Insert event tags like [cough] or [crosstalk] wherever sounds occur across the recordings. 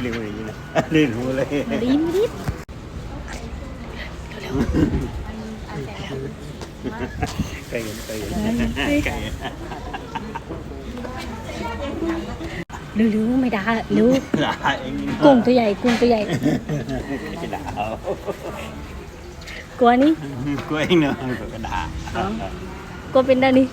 ไงนะพ่อเมื่อกี้ทำไงนะทำไงก็ลองไว้ดิดีหูเอาทำเลยละเรียกว่าอย่างนี้นะเรียนหูเลยมาดีมาดีไก่ไก่ไก่หรือๆไม่ได้หรือด่าเองกุ้งตัวใหญ่กุ้งตัวใหญ่จะด่าเอากลัวนี่กูเองเนาะก็ด่ากลัวเป็นได้นี่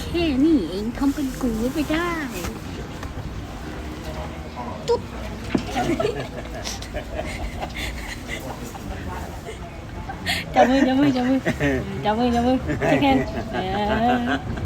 แค่นี้เองทำเป็นกูไม่ได้ตุ๊ด Jangan, jangan, jangan. Jangan, jangan. Cekan. [laughs]